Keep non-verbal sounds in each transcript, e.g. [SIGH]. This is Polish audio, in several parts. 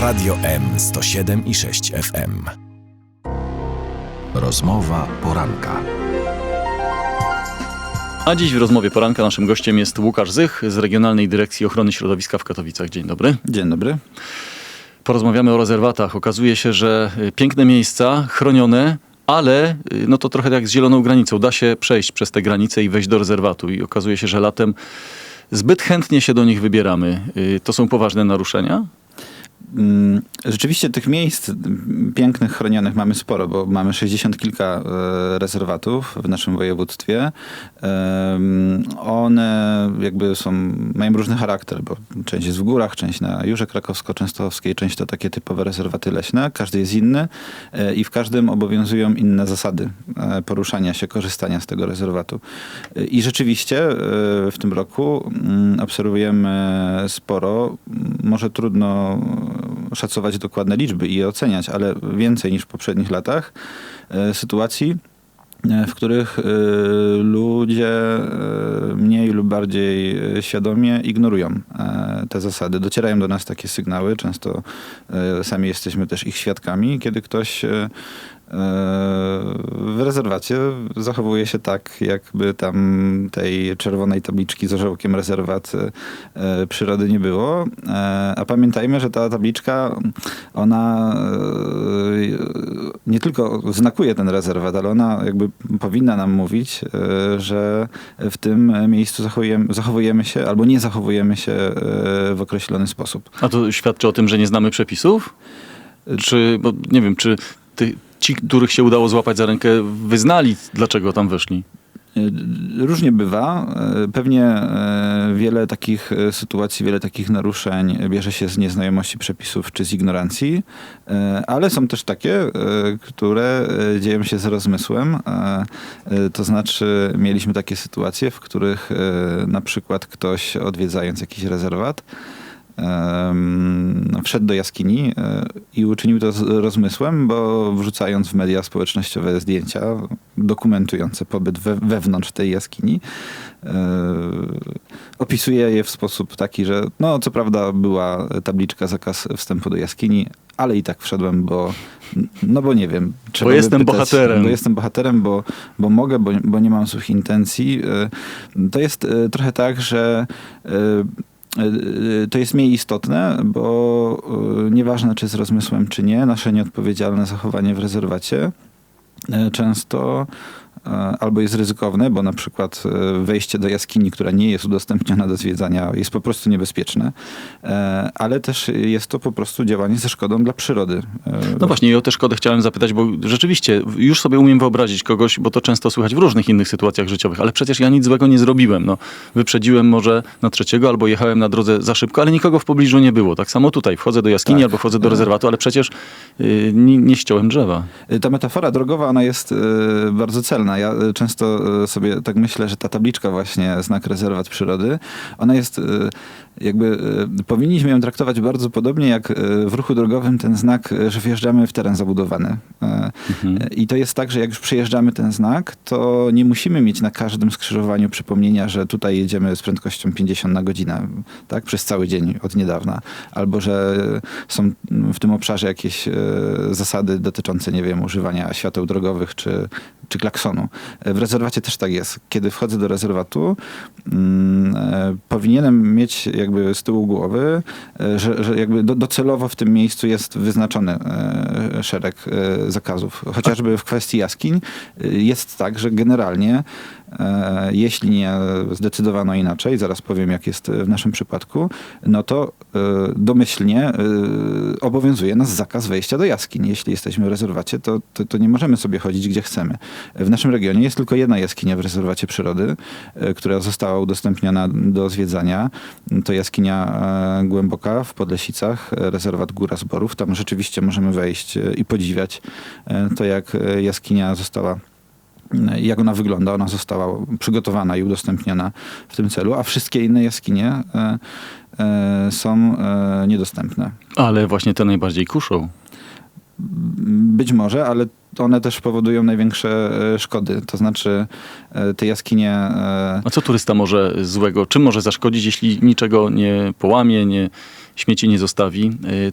Radio M 107 i 6 FM. Rozmowa poranka. A dziś w rozmowie poranka naszym gościem jest Łukasz Zych z Regionalnej Dyrekcji Ochrony Środowiska w Katowicach. Dzień dobry. Dzień dobry. Porozmawiamy o rezerwatach. Okazuje się, że y, piękne miejsca, chronione, ale y, no to trochę jak z zieloną granicą. Da się przejść przez te granice i wejść do rezerwatu. I okazuje się, że latem zbyt chętnie się do nich wybieramy. Y, To są poważne naruszenia? Mm, Rzeczywiście tych miejsc pięknych, chronionych mamy sporo, bo mamy 60 kilka e, rezerwatów w naszym województwie. One jakby są, mają różny charakter, bo część jest w górach, część na Jurze Krakowsko-Częstochowskiej, część to takie typowe rezerwaty leśne. Każdy jest inny e, i w każdym obowiązują inne zasady e, poruszania się, korzystania z tego rezerwatu. I rzeczywiście w tym roku mm, obserwujemy sporo, może trudno szacować dokładne liczby i je oceniać, ale więcej niż w poprzednich latach e, sytuacji, e, w których e, ludzie mniej lub bardziej świadomie ignorują te zasady. Docierają do nas takie sygnały, często sami jesteśmy też ich świadkami, kiedy ktoś w rezerwacie zachowuje się tak, jakby tam tej czerwonej tabliczki z orzełkiem rezerwat e, przyrody nie było. E, A pamiętajmy, że ta tabliczka, ona e, nie tylko znakuje ten rezerwat, ale ona jakby powinna nam mówić, że w tym miejscu zachowujemy, zachowujemy się albo nie zachowujemy się w określony sposób. A to świadczy o tym, że nie znamy przepisów? Czy, bo nie wiem, czy ty, ci, których się udało złapać za rękę, wyznali, dlaczego tam weszli? Różnie bywa. E, Pewnie e, wiele takich sytuacji, wiele takich naruszeń bierze się z nieznajomości przepisów czy z ignorancji, ale są też takie, które dzieją się z rozmysłem. To znaczy, mieliśmy takie sytuacje, w których na przykład ktoś odwiedzając jakiś rezerwat, wszedł do jaskini e, i uczynił to z rozmysłem, bo wrzucając w media społecznościowe zdjęcia dokumentujące pobyt we, wewnątrz tej jaskini, e, opisuje je w sposób taki, że no co prawda była tabliczka zakaz wstępu do jaskini, ale i tak wszedłem, bo no bo nie wiem. by jestem bohaterem. Bo jestem bohaterem, bo, bo mogę, bo, bo nie mam złych intencji. E, To jest trochę tak, że to jest mniej istotne, bo e, nieważne czy z rozmysłem, czy nie, nasze nieodpowiedzialne zachowanie w rezerwacie e, często e, albo jest ryzykowne, bo na przykład e, wejście do jaskini, która nie jest udostępniona do zwiedzania, jest po prostu niebezpieczne, e, ale też jest to po prostu działanie ze szkodą dla przyrody. E, No właśnie, i o tę szkodę chciałem zapytać, bo rzeczywiście już sobie umiem wyobrazić kogoś, bo to często słychać w różnych innych sytuacjach życiowych, ale przecież ja nic złego nie zrobiłem. No, wyprzedziłem może na trzeciego albo jechałem na drodze za szybko, ale nikogo w pobliżu nie było. Tak samo tutaj, wchodzę do jaskini Tak. albo wchodzę do rezerwatu, ale przecież yy, nie, nie ściąłem drzewa. Ta metafora drogowa, ona jest e, bardzo celna. Ja e, często e, sobie tak myślę, że ta tabliczka właśnie, znak rezerwat przyrody, ona jest e, jakby, powinniśmy ją traktować bardzo podobnie jak w ruchu drogowym ten znak, że wjeżdżamy w teren zabudowany. Mhm. I to jest tak, że jak już przejeżdżamy ten znak, to nie musimy mieć na każdym skrzyżowaniu przypomnienia, że tutaj jedziemy z prędkością 50 na godzinę, tak, przez cały dzień od niedawna. Albo, że są w tym obszarze jakieś zasady dotyczące, nie wiem, używania świateł drogowych czy, czy klaksonu. E, W rezerwacie też tak jest. Kiedy wchodzę do rezerwatu, mm, e, powinienem mieć jakby z tyłu głowy, e, że, że jakby do, docelowo w tym miejscu jest wyznaczony szereg zakazów. Chociażby w kwestii jaskiń jest tak, że generalnie jeśli nie zdecydowano inaczej, zaraz powiem jak jest w naszym przypadku, no to e, domyślnie e, obowiązuje nas zakaz wejścia do jaskiń. Jeśli jesteśmy w rezerwacie, to, to, to nie możemy sobie chodzić gdzie chcemy. W naszym regionie jest tylko jedna jaskinia w rezerwacie przyrody, e, która została udostępniona do zwiedzania. To jaskinia e, głęboka w Podlesicach, e, rezerwat Góra Zborów. Tam rzeczywiście możemy wejść e, i podziwiać e, to, jak e, jaskinia została e, jak ona wygląda. Ona została przygotowana i udostępniona w tym celu, a wszystkie inne jaskinie e, e, są e, niedostępne. Ale właśnie te najbardziej kuszą. Być może, ale one też powodują największe szkody. To znaczy te jaskinie A co turysta może złego? Czym może zaszkodzić, jeśli niczego nie połamie, nie, śmieci nie zostawi?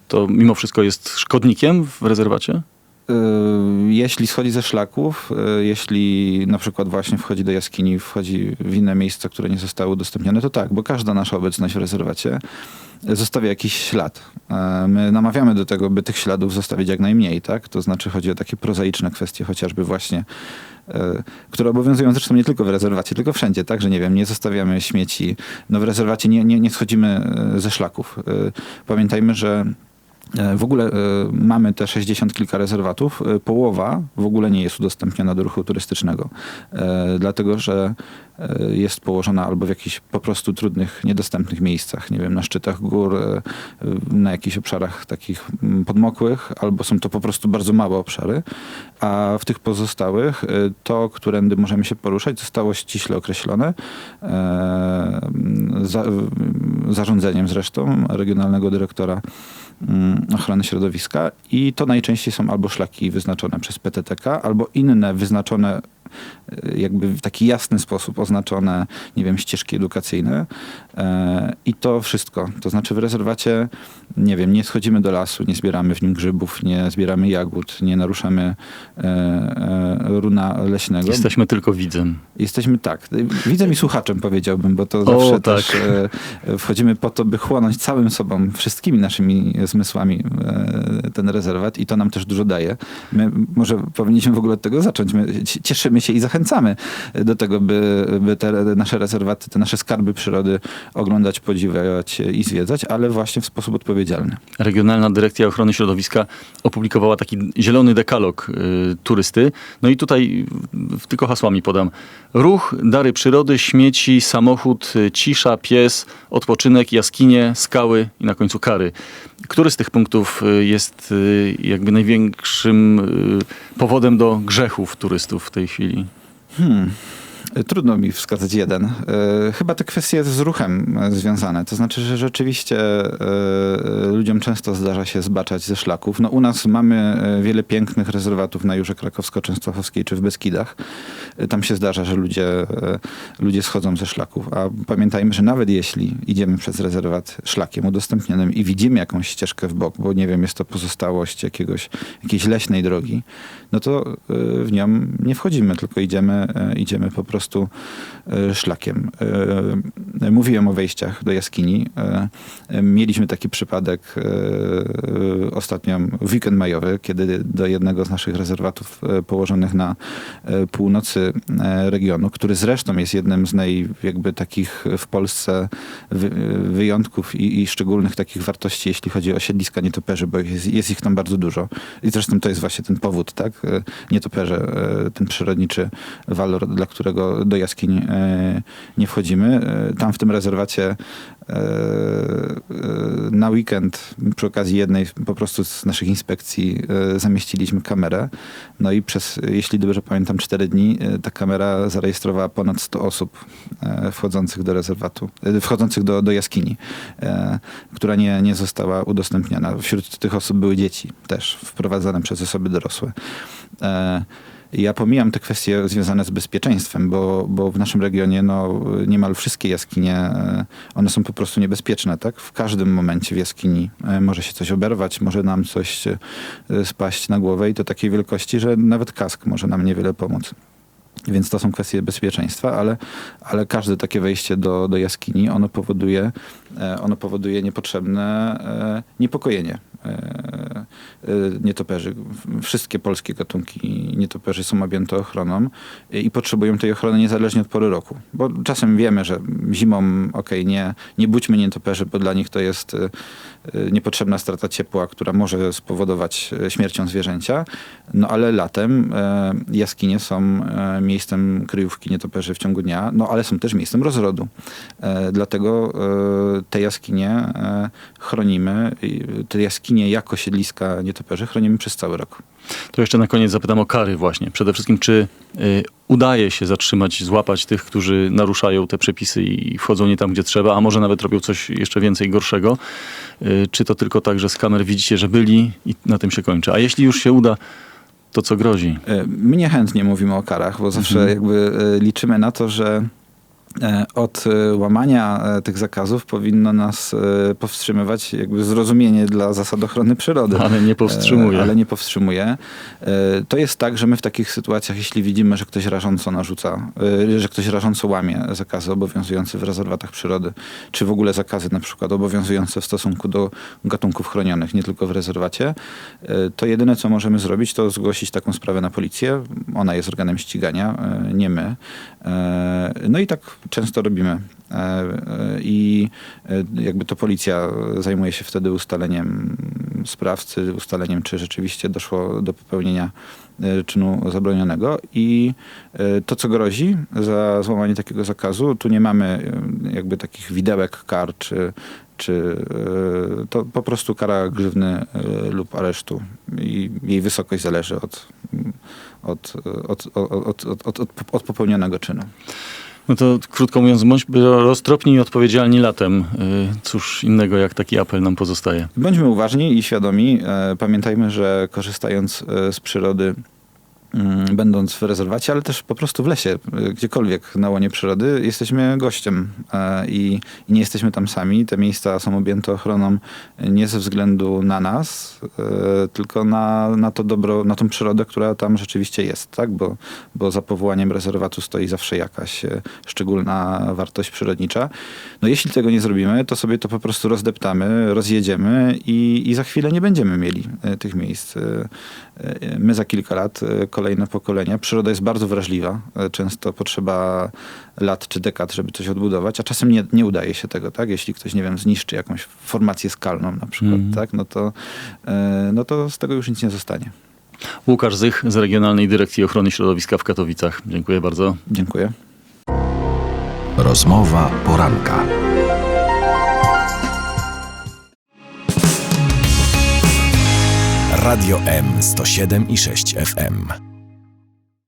To mimo wszystko jest szkodnikiem w rezerwacie? Y, Jeśli schodzi ze szlaków, y, jeśli na przykład właśnie wchodzi do jaskini, wchodzi w inne miejsca, które nie zostały udostępnione, to tak, bo każda nasza obecność w rezerwacie zostawia jakiś ślad. E, My namawiamy do tego, by tych śladów zostawić jak najmniej, tak? To znaczy chodzi o takie prozaiczne kwestie, chociażby właśnie które obowiązują zresztą nie tylko w rezerwacie, tylko wszędzie, tak, że nie wiem, nie zostawiamy śmieci. No w rezerwacie nie, nie, nie schodzimy ze szlaków. Pamiętajmy, że W ogóle e, mamy te 60 kilka rezerwatów. E, Połowa w ogóle nie jest udostępniona do ruchu turystycznego, e, dlatego że e, jest położona albo w jakichś po prostu trudnych, niedostępnych miejscach, nie wiem, na szczytach gór, e, e, na jakichś obszarach takich mm, podmokłych, albo są to po prostu bardzo małe obszary, a w tych pozostałych e, to, którędy możemy się poruszać, zostało ściśle określone e, za, zarządzeniem zresztą regionalnego dyrektora ochrony środowiska i to najczęściej są albo szlaki wyznaczone przez PTTK, albo inne wyznaczone jakby w taki jasny sposób oznaczone, nie wiem, ścieżki edukacyjne e, i to wszystko. To znaczy w rezerwacie, nie wiem, nie schodzimy do lasu, nie zbieramy w nim grzybów, nie zbieramy jagód, nie naruszamy e, e, runa leśnego. Jesteśmy tylko widzem. Jesteśmy tak, widzem i słuchaczem powiedziałbym, bo to O, zawsze tak. też e, wchodzimy po to, by chłonąć całym sobą, wszystkimi naszymi zmysłami e, ten rezerwat i to nam też dużo daje. My może powinniśmy w ogóle od tego zacząć. My ci- cieszymy się i zachęcamy do tego, by, by te nasze rezerwaty, te nasze skarby przyrody oglądać, podziwiać i zwiedzać, ale właśnie w sposób odpowiedzialny. Regionalna Dyrekcja Ochrony Środowiska opublikowała taki zielony dekalog y, turysty. No i tutaj tylko hasłami podam. Ruch, dary przyrody, śmieci, samochód, y, cisza, pies, odpoczynek, jaskinie, skały i na końcu kary. Który z tych punktów y, jest y, jakby największym powodem do grzechów turystów w tej chwili? Hmm. Trudno mi wskazać jeden. E, Chyba te kwestie z ruchem e, związane. To znaczy, że rzeczywiście e, ludziom często zdarza się zbaczać ze szlaków. No, u nas mamy wiele pięknych rezerwatów na Jurze Krakowsko-Częstochowskiej czy w Beskidach. Tam się zdarza, że ludzie, ludzie schodzą ze szlaków. A pamiętajmy, że nawet jeśli idziemy przez rezerwat szlakiem udostępnionym i widzimy jakąś ścieżkę w bok, bo nie wiem, jest to pozostałość jakiegoś, jakiejś leśnej drogi, no to w nią nie wchodzimy, tylko idziemy, idziemy po prostu e, szlakiem. E, Mówiłem o wejściach do jaskini. E, Mieliśmy taki przypadek ostatnio w weekend majowy, kiedy do jednego z naszych rezerwatów położonych na północy regionu, który zresztą jest jednym z naj, jakby takich w Polsce wy, wyjątków i, i szczególnych takich wartości, jeśli chodzi o siedliska nietoperzy, bo jest, jest ich tam bardzo dużo. I zresztą to jest właśnie ten powód, tak? Nietoperze, ten przyrodniczy walor, dla którego do jaskiń e, nie wchodzimy. E, Tam w tym rezerwacie e, na weekend przy okazji jednej po prostu z naszych inspekcji zamieściliśmy kamerę. No i przez, jeśli dobrze pamiętam, 4 dni ta kamera zarejestrowała ponad 100 osób wchodzących do rezerwatu, wchodzących do, do jaskini, która nie, nie została udostępniona. Wśród tych osób były dzieci też wprowadzane przez osoby dorosłe. Ja pomijam te kwestie związane z bezpieczeństwem, bo, bo w naszym regionie no, niemal wszystkie jaskinie, e, one są po prostu niebezpieczne. Tak? W każdym momencie w jaskini e, może się coś oberwać, może nam coś e, spaść na głowę i to takiej wielkości, że nawet kask może nam niewiele pomóc. Więc to są kwestie bezpieczeństwa, ale, ale każde takie wejście do, do jaskini, ono powoduje, ono powoduje niepotrzebne e, niepokojenie e, e, nietoperzy. Wszystkie polskie gatunki nietoperzy są objęte ochroną i potrzebują tej ochrony niezależnie od pory roku. Bo czasem wiemy, że zimą, okej, nie, nie budźmy nietoperzy, bo dla nich to jest e, e, niepotrzebna strata ciepła, która może spowodować e, śmiercią zwierzęcia. No ale latem e, jaskinie są e, miejscem kryjówki nietoperzy w ciągu dnia, no ale są też miejscem rozrodu. E, dlatego e, te jaskinie e, chronimy, te jaskinie jako siedliska nietoperzy chronimy przez cały rok. To jeszcze na koniec zapytam o kary właśnie. Przede wszystkim, czy y, udaje się zatrzymać, złapać tych, którzy naruszają te przepisy i wchodzą nie tam, gdzie trzeba, a może nawet robią coś jeszcze więcej gorszego? Y, czy to tylko tak, że z kamer widzicie, że byli i na tym się kończy? A jeśli już się uda, to, co grozi. E, My niechętnie mówimy o karach, bo zawsze Mhm. jakby e, liczymy na to, że e, od e, łamania e, tych zakazów powinno nas e, powstrzymywać jakby zrozumienie dla zasad ochrony przyrody. [LAUGHS] Ale nie powstrzymuje. E, Ale nie powstrzymuje. E, To jest tak, że my w takich sytuacjach, jeśli widzimy, że ktoś rażąco narzuca, e, że ktoś rażąco łamie zakazy obowiązujące w rezerwatach przyrody, czy w ogóle zakazy na przykład obowiązujące w stosunku do gatunków chronionych, nie tylko w rezerwacie, e, to jedyne, co możemy zrobić, to zgłosić taką sprawę na policję. Ona jest organem ścigania, e, nie my. E, No i tak często robimy. E, e, I e, jakby to policja zajmuje się wtedy ustaleniem sprawcy, ustaleniem, czy rzeczywiście doszło do popełnienia czynu zabronionego. I to, co grozi za złamanie takiego zakazu, tu nie mamy jakby takich widełek kar, czy, czy to po prostu kara grzywny lub aresztu. I jej wysokość zależy od, od, od, od, od, od, od popełnionego czynu. No to krótko mówiąc, bądźmy roztropni i odpowiedzialni latem. Y, Cóż innego jak taki apel nam pozostaje. Bądźmy uważni i świadomi. E, Pamiętajmy, że korzystając e, z przyrody, będąc w rezerwacie, ale też po prostu w lesie, e, gdziekolwiek na łonie przyrody, jesteśmy gościem e, i, nie jesteśmy tam sami. Te miejsca są objęte ochroną nie ze względu na nas, e, tylko na, na to dobro, na tą przyrodę, która tam rzeczywiście jest, tak? Bo, bo za powołaniem rezerwatu stoi zawsze jakaś e, szczególna wartość przyrodnicza. No jeśli tego nie zrobimy, to sobie to po prostu rozdeptamy, rozjedziemy i, i za chwilę nie będziemy mieli tych miejsc. My za kilka lat, e, kolejne pokolenia. Przyroda jest bardzo wrażliwa. E, Często potrzeba lat czy dekad, żeby coś odbudować, a czasem nie, nie udaje się tego, tak? Jeśli ktoś, nie wiem, zniszczy jakąś formację skalną na przykład, Mhm. tak? No to, e, no to z tego już nic nie zostanie. Łukasz Zych z Regionalnej Dyrekcji Ochrony Środowiska w Katowicach. Dziękuję bardzo. Dziękuję. Rozmowa poranka. Radio M 107 i 6 FM.